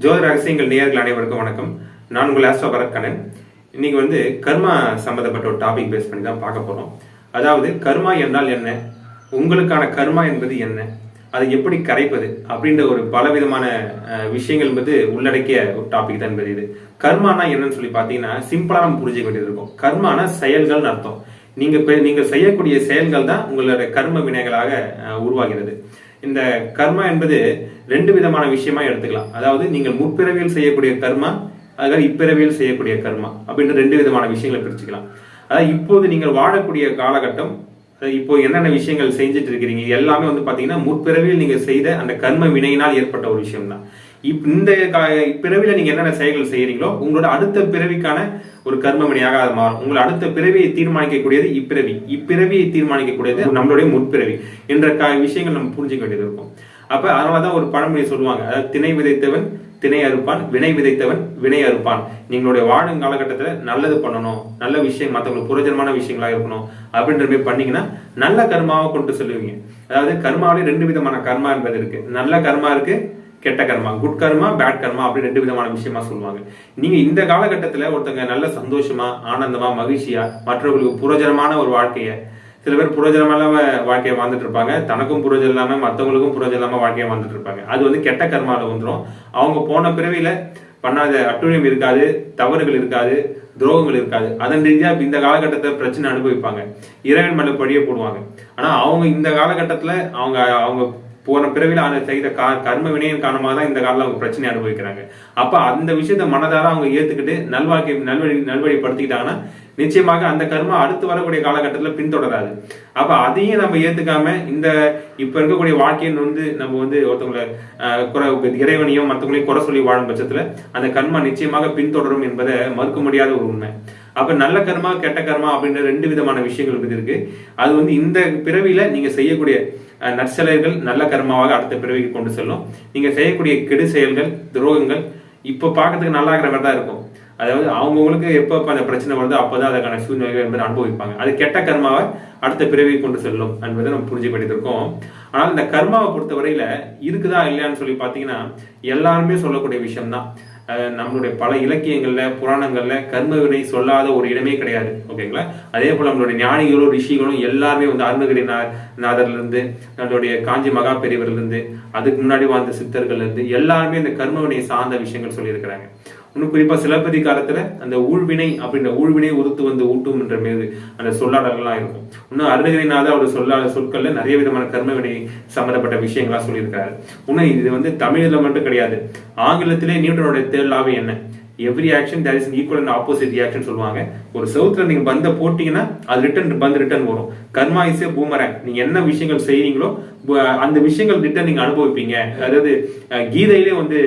ஜோதி ரகசியங்கள் நேயர்கள் அனைவருக்கும் வணக்கம். நான் உங்கள் ஆஸ்ட்ரோ பரத்கண்ணன். இன்னைக்கு வந்து கர்மா சம்மந்தப்பட்ட ஒரு டாபிக் பேஸ் பண்ணி தான் பார்க்க போகிறோம் அதாவது கர்மா என்றால் என்ன? உங்களுக்கான கர்மா என்பது என்ன? அதை எப்படி கரைப்பது? அப்படின்ற ஒரு பலவிதமான விஷயங்கள் வந்து உள்ளடக்கிய ஒரு டாபிக் தான் என்பது இது. கர்மானா என்னன்னு சொல்லி பார்த்தீங்கன்னா சிம்பிளாக நம்ம புரிஞ்சுக்க வேண்டியது இருக்கும். கர்மானா செயல்கள்னு அர்த்தம். நீங்கள் பெ- செய்யக்கூடிய செயல்கள் தான் உங்களோட கர்ம வினைகளாக உருவாகிறது. இந்த கர்மா என்பது ரெண்டு விதமான விஷயமா எடுத்துக்கலாம். அதாவது நீங்கள் முற்பிறவியில் செய்யக்கூடிய கர்மா அதுக்காக இப்பிறவியில் செய்யக்கூடிய கர்மா அப்படின்ற ரெண்டு விதமான விஷயங்களை பிரிச்சுக்கலாம். அதாவது இப்போது நீங்கள் வாழக்கூடிய காலகட்டம் இப்போ என்னென்ன விஷயங்கள் செஞ்சுட்டு இருக்கிறீங்க எல்லாமே வந்து பாத்தீங்கன்னா முற்பிறவியில் நீங்க செய்த அந்த கர்ம வினையினால் ஏற்பட்ட ஒரு விஷயம் தான் இப் இந்த கா- நீங்க என்னென்ன செயல்கள் செய்யறீங்களோ உங்களோட அடுத்த பிறவிக்கான ஒரு கர்ம வினையாக அது மாறும். உங்களை அடுத்த பிறவியை தீர்மானிக்கக்கூடியது இப்பிறவி. இப்பிறவியை தீர்மானிக்கக்கூடியது நம்மளுடைய முற்பிறவி என்ற கா- விஷயங்கள் நம்ம புரிஞ்சுக்க வேண்டியது இருக்கும். அப்ப அதனாலதான் ஒரு பழமொழி சொல்லுவாங்க. அதாவது திணை விதைத்தவன் திணை அறுப்பான் வினை விதைத்தவன் வினை அறுப்பான். நீங்களுடைய வாழும் காலகட்டத்தில் நல்லது பண்ணணும் நல்ல விஷயம் மற்றவங்களுக்கு புரோஜனமான விஷயங்களாக இருக்கணும் அப்படின்ற மாதிரி பண்ணீங்கன்னா நல்ல கர்மாவை கொண்டு சொல்லுவீங்க. அதாவது கர்மாவிலே ரெண்டு விதமான கர்மா என்பது இருக்கு. நல்ல கர்மா இருக்கு கெட்ட கர்மா குட் கர்மா பேட் கர்மா அப்படி ரெண்டு விதமான விஷயமா சொல்லுவாங்க. நீங்க இந்த காலகட்டத்தில் ஒருத்தங்க நல்ல சந்தோஷமா ஆனந்தமா மகிழ்ச்சியா மற்றவர்களுக்கு புரோஜனமான ஒரு வாழ்க்கையை சில பேர் புரோஜனம் இல்லாம வாழ்க்கையை வாழ்ந்துட்டு இருப்பாங்க. தனக்கும் புரோஜனம் இல்லாம மற்றவங்களுக்கும் புரோஜனம் இல்லாம வாழ்க்கையை வாழ்ந்துட்டு இருப்பாங்க. அது வந்து கெட்ட கர்மால வந்துடும் அவங்க போன பிறவியில பண்ணாத அட்டுழியம் இருக்காது தவறுகள் இருக்காது துரோகங்கள் இருக்காது. அதன் ரீதியா இந்த காலகட்டத்தை பிரச்சனை அனுபவிப்பாங்க. இறைவன் மேல பழிய போடுவாங்க. ஆனா அவங்க இந்த காலகட்டத்துல அவங்க அவங்க போன பிறவில அந்த செய்த கா- கர்ம வினையின் காரணமாக தான் இந்த காலத்தில் அவங்க பிரச்சனை அனுபவிக்கிறாங்க. அப்போ அந்த விஷயத்த மனதார அவங்க ஏத்துக்கிட்டு நல்வாழ்க்கை நல்வழி நல்வழிப்படுத்திக்கிட்டாங்கன்னா நிச்சயமாக அந்த கர்மம் அடுத்து வரக்கூடிய காலகட்டத்தில் பின்தொடராது. அப்போ அதையும் நம்ம ஏத்துக்காம இந்த இப்போ இருக்கக்கூடிய வாழ்க்கையின் வந்து நம்ம வந்து ஒருத்தவங்களை ஆஹ், குறை இறைவனையும் மற்றவங்களையும் குறை சொல்லி வாழும் பட்சத்துல அந்த கர்மா நிச்சயமாக பின்தொடரும் என்பதை மறுக்க முடியாத ஒரு உண்மை. அப்போ நல்ல கர்மா கெட்ட கர்மா அப்படின்ற ரெண்டு விதமான விஷயங்கள் இருக்கு. அது வந்து இந்த பிறவியில நீங்க செய்யக்கூடிய நற்செயல்கள் நல்ல கர்மாவாக அடுத்த பிறவிக்கு கொண்டு செல்லும். நீங்கள் செய்யக்கூடிய கெடு செயல்கள் துரோகங்கள் இப்போ பார்க்கறதுக்கு நல்லா இருக்கிற தான் இருக்கும். அதாவது அவங்கவுங்களுக்கு எப்போ அந்த பிரச்சனை வருதோ அப்போதான் அதுக்கான சூழ்நிலைகள் என்பதை அனுபவிப்பாங்க. அது கெட்ட கர்மாவை அடுத்த பிறவி கொண்டு செல்லும் என்பதை நம்ம புரிஞ்சு பண்ணியிருக்கோம் ஆனால் இந்த கர்மாவை பொறுத்தவரையில இருக்குதா இல்லையான்னு சொல்லி பார்த்தீங்கன்னா எல்லாருமே சொல்லக்கூடிய விஷயம்தான். நம்மளுடைய பல இலக்கியங்கள்ல புராணங்கள்ல கர்மவினை சொல்லாத ஒரு இடமே கிடையாது. ஓகேங்களா? அதே போல நம்மளுடைய ஞானிகளும் ரிஷிகளும் எல்லாருமே வந்து அருணகிரி நா- நாதர்ல இருந்து நம்மளுடைய காஞ்சி மகா பெரியவர்லேருந்து அதுக்கு முன்னாடி வாழ்ந்த சித்தர்கள்ல இருந்து எல்லாருமே இந்த கர்மவினை சார்ந்த விஷயங்கள் சொல்லியிருக்கிறாங்க. இன்னும் குறிப்பா சிலப்பதி காலத்துல அந்த ஊழ்வினை அப்படின்ற ஊழ்வினை உறுத்து வந்து ஊட்டும் என்ற மீது அந்த சொல்லாடல்கள்லாம் இருக்கும். இன்னும் அருணகிரிநாத அவர் சொல்லாத சொற்கள்ல நிறைய விதமான கர்மவினை சம்மந்தப்பட்ட சம்பந்தப்பட்ட சொல்லியிருக்காரு இன்னும் இது வந்து தமிழில் மட்டும் கிடையாது. ஆங்கிலத்திலே நியூட்டனுடைய தேர்லாவே என்ன? Every action there is equal and opposite reaction சொல்லுவாங்க. ஒரு செவுத்துல நீங்க பந்த போட்டீங்கன்னா அது ரிட்டர்ன் பந்து ரிட்டர்ன் வரும். கர்மா இஸ் பூமரங் நீங்க என்ன விஷயங்கள் செய்கிறீங்களோ அந்த விஷயங்கள் ரிட்டர்ன் நீங்க அனுபவிப்பீங்க. அதாவது கீதையிலே வந்து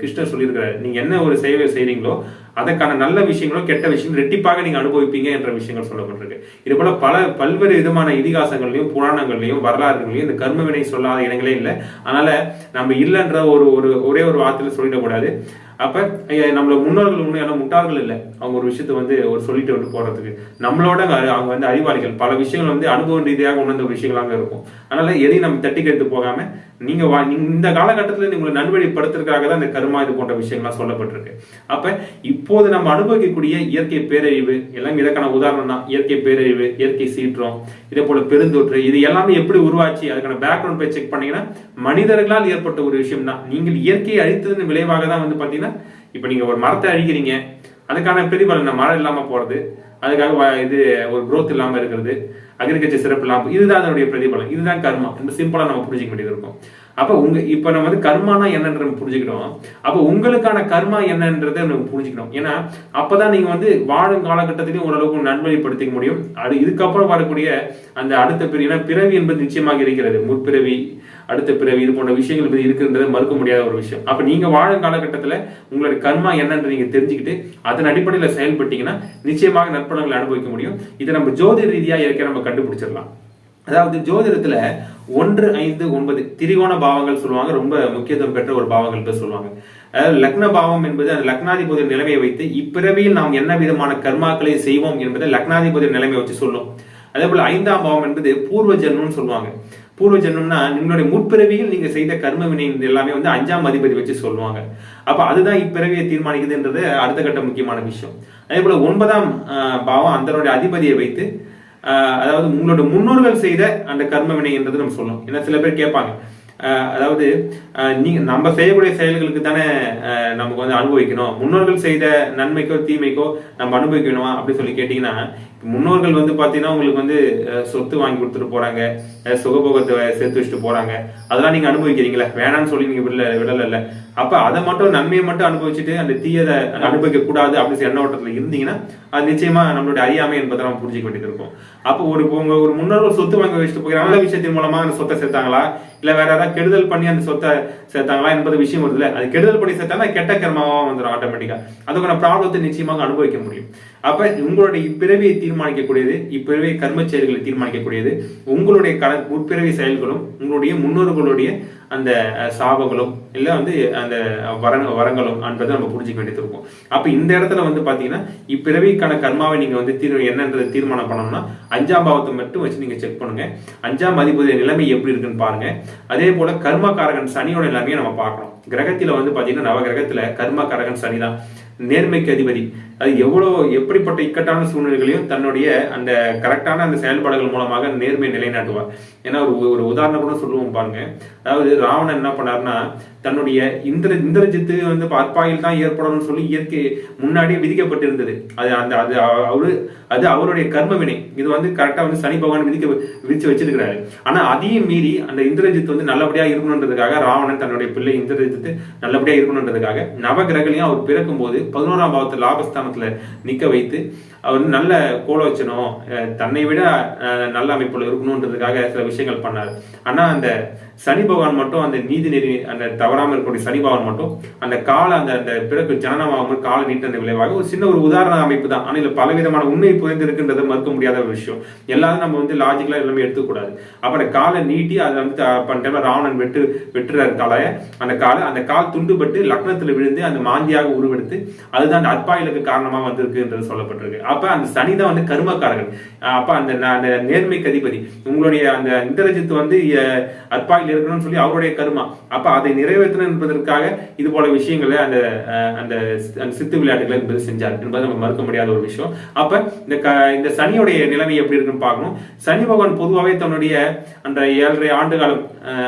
கிருஷ்ணர் சொல்லியிருக்கிறாரு. நீங்க என்ன ஒரு சேவை செய்கிறீங்களோ அதற்கான நல்ல விஷயங்களோ கெட்ட விஷயம் ரெட்டிப்பாக நீங்க அனுபவிப்பீங்க என்ற விஷயங்கள் சொல்லப்பட்டிருக்கு. இது போல பல பல்வேறு விதமான இதிகாசங்கள்லையும் புராணங்கள்லையும் வரலாறுகள்லையும் இந்த கர்ம வினை சொல்லாத இடங்களே இல்லை. அதனால நம்ம இல்லைன்ற ஒரு ஒரு ஒரே ஒரு வார்த்தையில சொல்லிடக்கூடாது. அப்ப நம்மளை நம்மள முன்னோர்கள் உண்மையான முட்டாள்கள் இல்லை. அவங்க ஒரு விஷயத்தை வந்து ஒரு சொல்லிட்டு வந்து போறதுக்கு. நம்மளோட அவங்க வந்து அறிவாளிகள். பல விஷயங்கள் வந்து அனுபவ ரீதியாக உணர்ந்த விஷயங்களாக இருக்கும். அதனால எதையும் நம்ம தட்டி கெடுத்து போகாம நீங்க வா- இந்த காலகட்டத்தில் உங்களை நல்வழிப்படுத்துறதுக்காக தான் இந்த கருமா இது போன்ற விஷயங்கள்லாம் சொல்லப்பட்டிருக்கு. அப்ப இப்போது நம்ம அனுபவிக்கக்கூடிய இயற்கை பேரழிவு எல்லாம் இதற்கான உதாரணம் தான். இயற்கை பேரழிவு இயற்கை சீற்றம் இதே போல பெருந்தொற்று இது எல்லாமே எப்படி உருவாச்சு அதுக்கான பேக்ரவுண்ட் போய் செக் பண்ணீங்கன்னா மனிதர்களால் ஏற்பட்ட ஒரு விஷயம் தான் நீங்கள் இயற்கையை அழித்ததன் விளைவாக தான் வந்து பாத்தீங்கன்னா இப்ப நீங்க ஒரு மரத்தை அழிக்கிறீங்க. அதுக்கான பிரதிபலன் மழை இல்லாமல் போகிறது அதுக்காக இது ஒரு குரோத் இல்லாமல் இருக்கிறது அக்ரிகல்ச்சர் சிறப்பு இல்லாமல் இதுதான் அதனுடைய பிரதிபலம் இதுதான் கர்மா. இந்த சிம்பிளாக நம்ம புரிஞ்சிக்க வேண்டியது இருக்கும். அப்போ உங்க இப்போ நம்ம வந்து கர்மானா என்னன்ற நம்ம புரிஞ்சுக்கிட்டோம். அப்போ உங்களுக்கான கர்மா என்னன்றதை நம்ம புரிஞ்சுக்கணும் ஏன்னா அப்பதான் நீங்க வந்து வாழும் காலகட்டத்திலையும் ஓரளவுக்கு நன்மைப்படுத்திக்க முடியும். அது இதுக்கப்புறம் வரக்கூடிய அந்த அடுத்த பிறவி ஏன்னா பிறவி என்பது நிச்சயமாக இருக்கிறது. முற்பிறவி அடுத்த பிறவி இது போன்ற விஷயங்கள் இப்படி இருக்குன்றதை மறுக்க முடியாத ஒரு விஷயம். அப்போ நீங்கள் வாழும் காலகட்டத்தில் உங்களுடைய கர்மா என்னன்னு நீங்கள் தெரிஞ்சுக்கிட்டு அதன் அடிப்படையில் செயல்பட்டீங்கன்னா நிச்சயமாக நற்பலன்களை அனுபவிக்க முடியும். இதை நம்ம ஜோதிட ரீதியாக இருக்க நம்ம கண்டுபிடிச்சிடலாம். அதாவது ஜோதிடத்துல ஒன்று ஐந்து ஒன்பது திரிகோண பாவங்கள் சொல்லுவாங்க. ரொம்ப முக்கியத்துவம் பெற்ற ஒரு பாவங்கள் பேர் சொல்லுவாங்க. அதாவது லக்ன பாவம் என்பது அந்த லக்னாதிபதி நிலைமையை வைத்து இப்பிறவியில் நாம் என்ன விதமான கர்மாக்களை செய்வோம் என்பதை லக்னாதிபதி நிலைமையை வச்சு சொல்லும். அதே போல ஐந்தாம் பாவம் என்பது பூர்வ ஜென்மம்னு சொல்லுவாங்க. பூர்வ ஜென்மம்னா உங்களுடைய முற்பிறவியில் நீங்க செய்த கர்ம வினை எல்லாமே வந்து அஞ்சாம் அதிபதி வச்சு சொல்லுவாங்க. அப்ப அதுதான் இப்பிறவியை தீர்மானிக்குதுன்றது அடுத்த கட்ட முக்கியமான விஷயம். அதே போல ஒன்பதாம் ஆஹ், பாவம் அந்தனுடைய அதிபதியை வைத்து ஆஹ், அதாவது உங்களோட முன்னோர்கள் செய்த அந்த கர்ம வினை என்றது நம்ம சொல்லணும். ஏன்னா சில பேர் கேட்பாங்க. ஆஹ், அதாவது ஆஹ், நீங்க நம்ம செய்யக்கூடிய செயல்களுக்கு தானே நமக்கு வந்து அனுபவிக்கணும். முன்னோர்கள் செய்த நன்மைக்கோ தீமைக்கோ நம்ம அனுபவிக்கணுமா? அப்படின்னு சொல்லி கேட்டீங்கன்னா முன்னோர்கள் வந்து பார்த்தீங்கன்னா உங்களுக்கு வந்து சொத்து வாங்கி கொடுத்துட்டு போறாங்க. சுகபோகத்தை சேர்த்து வச்சுட்டு போறாங்க. அதெல்லாம் நீங்க அனுபவிக்கிறீங்களா? வேணாம்னு சொல்லி நீங்க விடல விடல அப்ப அதை மட்டும் நன்மையை மட்டும் அனுபவிச்சுட்டு அந்த தீயதை அனுபவிக்க கூடாது அப்படின்னு எண்ண ஓட்டத்துல இருந்தீங்கன்னா அது நிச்சயமா நம்மளுடைய அறியாமை என்பதை நம்ம புரிஞ்சுக்க வேண்டியது இருக்கும் அப்போ ஒரு உங்க ஒரு முன்னோர்கள் சொத்து வாங்கி வச்சுட்டு போகிற நல்ல விஷயத்தின் மூலமா அந்த சொத்தை சேர்த்தாங்களா? இல்ல வேற ஏதாவது கெடுதல் பண்ணி அந்த சொத்தை சேர்த்தாங்களா என்பது விஷயம் வருதுல அது கெடுதல் பண்ணி சேர்த்தாங்கன்னா கெட்ட கர்மாவா வந்துடும் ஆட்டோமேட்டிக்கா அதுக்கான ப்ராப்ளத்தை நிச்சயமாக அனுபவிக்க முடியும். அப்ப உங்களுடைய இப்பிறவியை தீர்மானிக்கக்கூடியது இப்பிறவியை கர்ம செயல்களை தீர்மானிக்கக்கூடியது உங்களுடைய கல உட்பிறவி செயல்களும் உங்களுடைய முன்னோர்களுடைய அந்த சாபங்களும் இல்லை வந்து அந்த வர வரங்களும் என்பதை நம்ம புரிஞ்சுக்க வேண்டியது இருக்கும். அப்போ இந்த இடத்துல வந்து பார்த்தீங்கன்னா இப்பிறவிக்கான கர்மாவை நீங்கள் வந்து தீர் என்னன்றதை தீர்மானம் பண்ணணும்னா அஞ்சாம் பாவத்தை மட்டும் வச்சு நீங்கள் செக் பண்ணுங்க. அஞ்சாம் அதிபதிய நிலைமை எப்படி இருக்குன்னு பாருங்க. அதே போல கர்மகாரகன் சனியோட நிலைமையை நம்ம பார்க்கணும். கிரகத்தில் வந்து பார்த்தீங்கன்னா நவகிரகத்தில் கர்ம கர்மகாரகன் சனி தான் நேர்மைக்கு அதிபதி. அது எவ்வளோ எப்படிப்பட்ட இக்கட்டான சூழ்நிலைகளையும் தன்னுடைய அந்த கரெக்டான அந்த செயல்பாடுகள் மூலமாக நேர்மையை நிலைநாட்டுவார். ஏன்னா ஒரு ஒரு உதாரணம் கூட சொல்லுவோம் பாருங்க. அதாவது ராவணன் என்ன பண்ணாருன்னா தன்னுடைய இந்திர இந்திரஜித்து வந்து அற்பாயில் தான் ஏற்படணும்னு சொல்லி இயற்கை முன்னாடியே விதிக்கப்பட்டிருந்தது. அது அந்த அது அவரு அது அவருடைய கர்ம வினை. இது வந்து கரெக்டா வந்து சனி பகவான் விதிக்க விதிச்சு வச்சிருக்கிறாரு. ஆனா அதையும் மீறி அந்த இந்திரஜித் வந்து நல்லபடியா இருக்கணுன்றதுக்காக ராவணன் தன்னுடைய பிள்ளை இந்திரஜித்து நல்லபடியா இருக்கணுன்றதுக்காக நவகிரகளையும் அவர் பிறக்கும் போது பதினோராம் பாவத்து லாபஸ்தானத்துல நிற்க வைத்து அவர் வந்து நல்ல கோலோச்சனம் அஹ், தன்னை விட நல்ல அமைப்புல இருக்கணுன்றதுக்காக சில விஷயங்கள் பண்ணாரு. ஆனா அந்த சனி பகவான் மட்டும் அந்த நீதி நெறி அந்த தவறாம இருக்கக்கூடிய சனி பகவான் மட்டும் அந்த கால அந்த அந்த பிறகு ஜனனமாகாமல் கால அந்த விளைவாக ஒரு சின்ன ஒரு உதாரண அமைப்பு தான். ஆனா இதுல பலவிதமான உண்மை புரிந்து இருக்கின்றதை மறுக்க முடியாத ஒரு விஷயம். எல்லாரும் நம்ம வந்து லாஜிக்கலா எல்லாமே எடுத்துக்கூடாது அப்புறம் காலை நீட்டி அதை வந்து த- ராவணன் வெட்டு வெட்டுற தலைய அந்த காலை அந்த கால் துண்டுபட்டு லக்னத்துல விழுந்து அந்த மாந்தியாக உருவெடுத்து அதுதான் அந்த அற்பாயிலுக்கு காரணமா வந்திருக்குன்றது சொல்லப்பட்டிருக்கு. அப்ப அந்த சனி தான் வந்து கருமக்காரர்கள் அப்போ அப்ப அந்த அந்த நேர்மைக்கு அதிபதி. உங்களுடைய அந்த இந்திரஜித் வந்து அஹ், அற்பாயில் இருக்கணும்னு சொல்லி அவருடைய கருமா. அப்ப அதை நிறைவேற்றணும் என்பதற்காக இது போல விஷயங்களை அந்த அந்த அந்த சித்து விளையாட்டுகளை என்பது செஞ்சார் என்பது நம்ம மறுக்க முடியாத ஒரு விஷயம். அப்ப இந்த க இந்த சனியுடைய நிலைமை எப்படி இருக்குன்னு பார்க்கணும். சனி பகவான் பொதுவாகவே தன்னுடைய அந்த ஏழரை ஆண்டு காலம்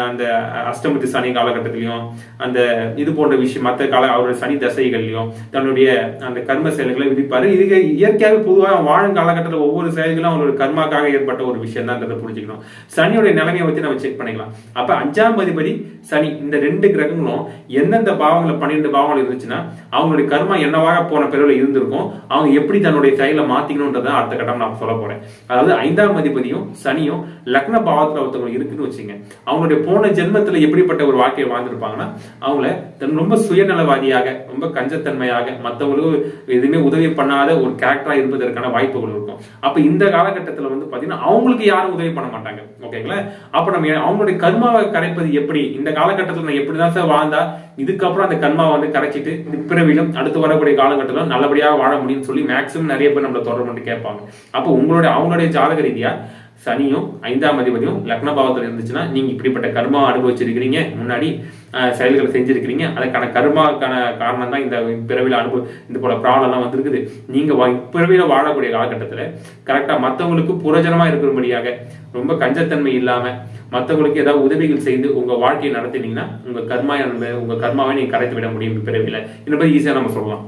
அந்த அஷ்டமத்து சனி காலகட்டத்திலையும் அந்த இது போன்ற விஷயம் மற்ற கால அவருடைய சனி தசைகள்லையும் தன்னுடைய அந்த கர்ம செயல்களை விதிப்பாரு. இது இயற்கையாக இயற்கையாகவே பொதுவாக வாழும் காலகட்டத்தில் ஒவ்வொரு செயல்களும் அவங்களோட கர்மாக்காக ஏற்பட்ட ஒரு விஷயம் தான் புரிஞ்சுக்கணும். சனியோட நிலைமையை வச்சு நம்ம செக் பண்ணிக்கலாம். அப்ப அஞ்சாம் அதிபதி சனி இந்த ரெண்டு கிரகங்களும் எந்தெந்த பாவங்களை பன்னிரெண்டு பாவங்கள் இருந்துச்சுன்னா அவங்களுடைய கர்மா என்னவாக போன பிறகு இருந்திருக்கும் அவங்க எப்படி தன்னுடைய செயலை மாத்திக்கணும்ன்றத அடுத்த கட்டம் நான் சொல்ல போறேன். அதாவது ஐந்தாம் அதிபதியும் சனியும் லக்ன பாவத்தில் ஒருத்தவங்க இருக்குன்னு வச்சுங்க. அவங்களுடைய போன ஜென்மத்தில் எப்படிப்பட்ட ஒரு வாழ்க்கையை வாழ்ந்திருப்பாங்கன்னா அவங்கள தன் ரொம்ப சுயநலவாதியாக ரொம்ப கஞ்சத்தன்மையாக மற்றவங்களுக்கு எதுவுமே உதவி பண்ணாத ஒரு கேரக்டராக இருப்பதற்கான வாய்ப்புகள் இருக்கும். அப்ப இந்த காலகட்டத்தில் வந்து பாத்தீங்கன்னா அவங்களுக்கு யாரும் உதவி பண்ண மாட்டாங்க. ஓகேங்களா? அப்ப நம்ம அவங்களுடைய கர்மாவை கரைப்பது எப்படி? இந்த காலகட்டத்தில் நான் எப்படிதான் சார் வாழ்ந்தா இதுக்கப்புறம் அந்த கர்மாவை வந்து கரைச்சிட்டு பிறவிலும் அடுத்து வரக்கூடிய காலகட்டத்தில் நல்லபடியாக வாழ முடியும்னு சொல்லி மேக்ஸிமம் நிறைய பேர் நம்மளை தொடர்பு பண்ணி கேட்பாங்க. அப்போ உங்களுடைய அவங்களுடைய ஜாதக ரீதியா சனியும் ஐந்தாம் அதிபதியும் லக்ன பாவத்தில் இருந்துச்சுன்னா நீங்க இப்படிப்பட்ட கர்மா அனுபவிச்சிருக்கிறீங்க. முன்னாடி செயல்களை செஞ்சுருக்கிறீங்க. அதுக்கான கர்மாக்கான காரணம் தான் இந்த பிறவில அனுபவ இந்த போல ப்ராப்ளம்லாம் வந்திருக்குது. நீங்கள் வா- பிறவியில் வாழக்கூடிய காலகட்டத்தில் கரெக்டாக மற்றவங்களுக்கு புரோஜனமா இருக்கிறபடியாக ரொம்ப கஞ்சத்தன்மை இல்லாமல் மற்றவங்களுக்கு ஏதாவது உதவிகள் செய்து உங்கள் வாழ்க்கையை நடத்தினீங்கன்னா உங்கள் கர்மா என்பது- கர்மாவை நீங்கள் கரைத்து விட முடியும் பிறவியில். என்பது ஈஸியாக நம்ம சொல்லலாம்.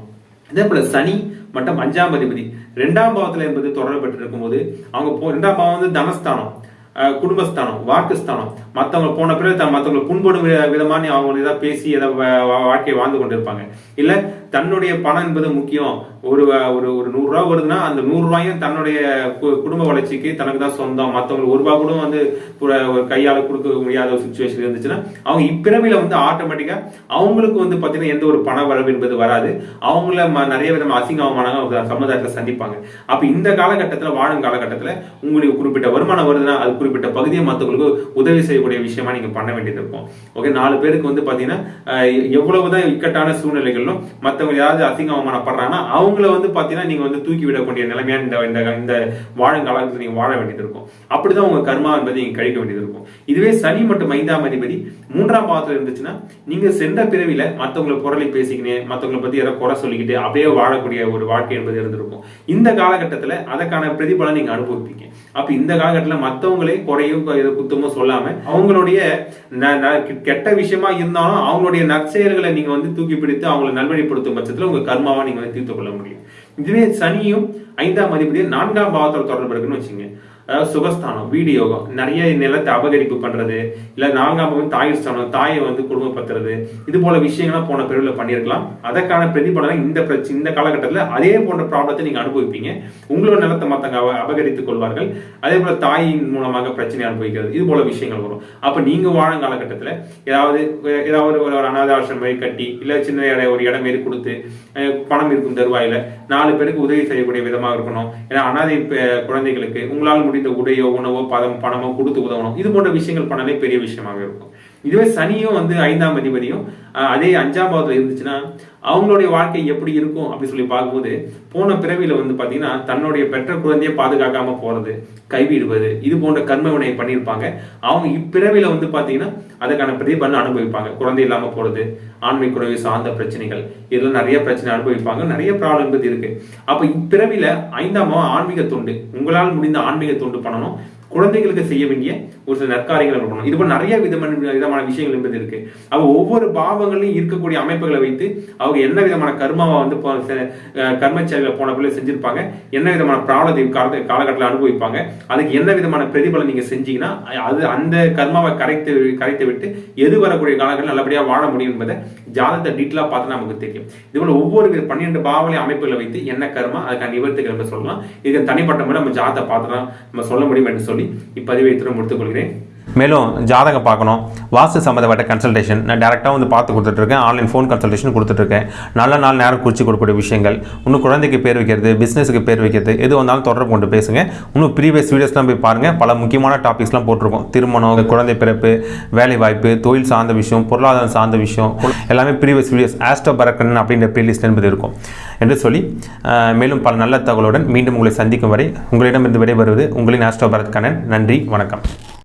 அதே போல் சனி மற்றும் அஞ்சாம் அதிபதி ரெண்டாம் பாவத்தில் என்பது தொடரப்பட்டு இருக்கும்போது அவங்க போ ரெண்டாம் பாவம் வந்து தனஸ்தானம். குடும்பஸ்தானம் வாக்குஸ்தானம். மற்றவங்க போன பிறகு த- புண்படும் விதமான அவங்க ஏதாவது பேசி ஏதாவது வாழ்க்கையை வாழ்ந்து கொண்டிருப்பாங்க. இல்லை தன்னுடைய பணம் என்பது முக்கியம். ஒரு ஒரு ஒரு நூறுரூவா வருதுன்னா அந்த நூறு ரூபாயும் தன்னுடைய கு- குடும்ப வளர்ச்சிக்கு தனக்கு தான் சொந்தம். மற்றவங்களுக்கு ஒரு ரூபா கூட வந்து ஒரு கையால் கொடுக்க முடியாத ஒரு சுச்சுவேஷன் இருந்துச்சுன்னா அவங்க இப்பிறவில வந்து ஆட்டோமேட்டிக்காக அவங்களுக்கு வந்து பார்த்தீங்கன்னா எந்த ஒரு பண வரவு என்பது வராது. அவங்கள ம- நிறைய விதமாக அசிங்க அவமானங்கள் அவங்க சந்திப்பாங்க. அப்போ இந்த காலகட்டத்தில் வாழும் காலகட்டத்தில் உங்களுக்கு குறிப்பிட்ட வருமானம் வருதுன்னா அது குறிப்பிட்ட பகுதியை மற்றவங்களுக்கு உதவி செய்யக்கூடிய விஷயமா நீங்கள் பண்ண வேண்டியது இருக்கும். ஓகே நாலு பேருக்கு வந்து பார்த்தீங்கன்னா எவ்வளவுதான் இக்கட்டான சூழ்நிலைகளிலும் மற்றவங்க யாராவது அசிங்க அவமானப்படுறாங்கன்னா அவங்கள வந்து பாத்தீங்கன்னா நீங்க வந்து தூக்கி விடக்கூடிய நிலைமையான இந்த இந்த இந்த வாழும் காலத்தில் நீங்க வாழ வேண்டியது இருக்கும். அப்படிதான் உங்க கர்மா என்பதை நீங்க கழிக்க வேண்டியது இருக்கும். இதுவே சனி மற்றும் ஐந்தாம் அதிபதி மூன்றாம் பாவத்துல இருந்துச்சுன்னா நீங்க சென்ற பிறவில மத்தவங்களை குரலை பேசிக்கினே மத்தவங்களை பத்தி ஏதாவது குறை சொல்லிக்கிட்டு அப்படியே வாழக்கூடிய ஒரு வாழ்க்கை என்பது இருந்திருக்கும். இந்த காலகட்டத்துல அதற்கான பிரதிபலன் நீங்க அனுபவிப்பீங்க. அப்ப இந்த காலகட்டத்துல மற்றவங்களே குறையும் குத்தமும் குத்தமோ சொல்லாம அவங்களுடைய கெட்ட விஷயமா இருந்தாலும் அவங்களுடைய நற்செயல்களை நீங்க வந்து தூக்கி பிடித்து அவங்களை நல்வழிப்படுத்தும் பட்சத்துல உங்கள் கர்மாவை நீங்க வந்து தீர்த்து கொள்ள முடியும். இதுவே சனியும் ஐந்தாம் அதிபதியும் நான்காம் பாவத்தோட தொடர்பு இருக்குன்னு வச்சுங்க அதாவது சுகஸ்தானம் வீடு யோகம் நிறைய நிலத்தை அபகரிப்பு பண்றது இல்ல நான்காம் பக்கம் தாய் ஸ்தானம் தாயை வந்து குடும்பப்படுத்துறது இது போல விஷயங்கள்லாம் போன பிரிவில் பண்ணியிருக்கலாம். அதற்கான பிரதிபலனை இந்த பிரச்சனை இந்த காலகட்டத்தில் அதே போன்ற ப்ராப்ளத்தை நீங்க அனுபவிப்பீங்க. உங்களோட நிலத்தை மத்தவங்க அபகரித்துக் கொள்வார்கள். அதே போல தாயின் மூலமாக பிரச்சனை அனுபவிக்கிறது. இது போல விஷயங்கள் வரும். அப்ப நீங்க வாழும் காலகட்டத்தில் ஏதாவது ஏதாவது ஒரு ஒரு அனாதாசிரம் மாதிரி கட்டி இல்ல சின்ன இடம் ஒரு இடம் மாரி கொடுத்து பணம் இருக்கும் தருவாயில நாலு பேருக்கு உதவி செய்யக்கூடிய விதமாக இருக்கணும். ஏன்னா அனாதை குழந்தைகளுக்கு உங்களால் முடிந்த உடையோ உணவோ பதம் பணமோ கொடுத்து உதவணும். இது போன்ற விஷயங்கள் பண்ணாலே பெரிய விஷயமாக இருக்கும். இதுவே சனியும் வந்து ஐந்தாம் அதிபதியும் அதே அஞ்சாம் பாவத்துல இருந்துச்சுன்னா அவங்களுடைய வாழ்க்கை எப்படி இருக்கும் அப்படின்னு சொல்லி பார்க்கும்போது போன பிறவியில வந்து பாத்தீங்கன்னா தன்னுடைய பெற்ற குழந்தையை பாதுகாக்காம போறது கைவிடுவது இது போன்ற கர்ம வினையை பண்ணியிருப்பாங்க. அவங்க இப்பிறவில வந்து பாத்தீங்கன்னா அதுக்கான பிரதிபலன் அனுபவிப்பாங்க. குழந்தை இல்லாம போறது ஆண்மை குறைவு சார்ந்த பிரச்சனைகள் இதெல்லாம் நிறைய பிரச்சனை அனுபவிப்பாங்க. நிறைய ப்ராப்ளம் என்பது இருக்கு. அப்ப இப்பிறவில ஐந்தாம் ஆன்மீக தொண்டு. உங்களால் முடிந்த ஆன்மீக தொண்டு பண்ணணும். குழந்தைகளுக்கு செய்ய வேண்டிய ஒரு சில நற்காரியங்களை பண்ணணும். இது போல நிறைய விதமான விதமான விஷயங்கள் என்பது இருக்கு. அவ ஒவ்வொரு பாவங்களையும் இருக்கக்கூடிய அமைப்புகளை வைத்து அவங்க என்ன விதமான கர்மாவை வந்து போ- கர்ம செயல்களை போன பிள்ளை செஞ்சிருப்பாங்க என்ன விதமான பிராபலத்தை கால காலகட்டத்தில் அனுபவிப்பாங்க அதுக்கு என்ன விதமான பிரதிபலன் நீங்க செஞ்சீங்கன்னா அது அந்த கர்மாவை கரைத்து கரைத்து விட்டு எது வரக்கூடிய காலங்களில் நல்லபடியாக வாழ முடியும் என்பதை ஜாதகத்தை டீட்டெயிலாக பார்த்து நமக்கு தெரியும். இது போல ஒவ்வொரு வித பன்னிரெண்டு பாவலை அமைப்புகளை வைத்து என்ன கர்மா அதுக்கான நிவர்த்திகள் என்று சொல்லலாம். இதுக்கு தனிப்பட்ட முறை நம்ம ஜாதத்தை பார்த்து தான் நம்ம சொல்ல முடியும் என்று சொல்லி இப்பதிவை இத்துடன் முடித்துக் கொள்கிறேன் மேலும் ஜாதகம் பார்க்கணும். வாஸ்து சம்மந்தப்பட்ட கன்சல்டேஷன் நான் டேரெக்டாக வந்து பார்த்து கொடுத்துட்ருக்கேன். ஆன்லைன் ஃபோன் கன்சல்டேஷன் கொடுத்துட்ருக்கேன். நல்ல நாள் நேரம் குறித்து கொடுக்கக்கூடிய விஷயங்கள். இன்னும் குழந்தைக்கு பேர் வைக்கிறது பிஸ்னஸுக்கு பேர் வைக்கிறது எது வந்தாலும் தொடர்பு கொண்டு பேசுங்க. இன்னும் ப்ரீவியஸ் வீடியோஸ்லாம் போய் பாருங்கள் பல முக்கியமான டாபிக்ஸ்லாம் போட்டிருக்கோம். திருமணம் குழந்தை பிறப்பு வேலை வாய்ப்பு தொழில் சார்ந்த விஷயம் பொருளாதாரம் சார்ந்த விஷயம் எல்லாமே ப்ரீவியஸ் வீடியோஸ் ஆஸ்டோ பரக்கன் அப்படின்ற பிளேலிஸ்ட் என்பது இருக்கும் என்று சொல்லி மேலும் பல நல்ல தகவலுடன் மீண்டும் உங்களை சந்திக்கும் வரை உங்களிடமிருந்து விடைபெறுவது உங்களின் ஆஸ்டோ பரத் கண்ணன் நன்றி வணக்கம்.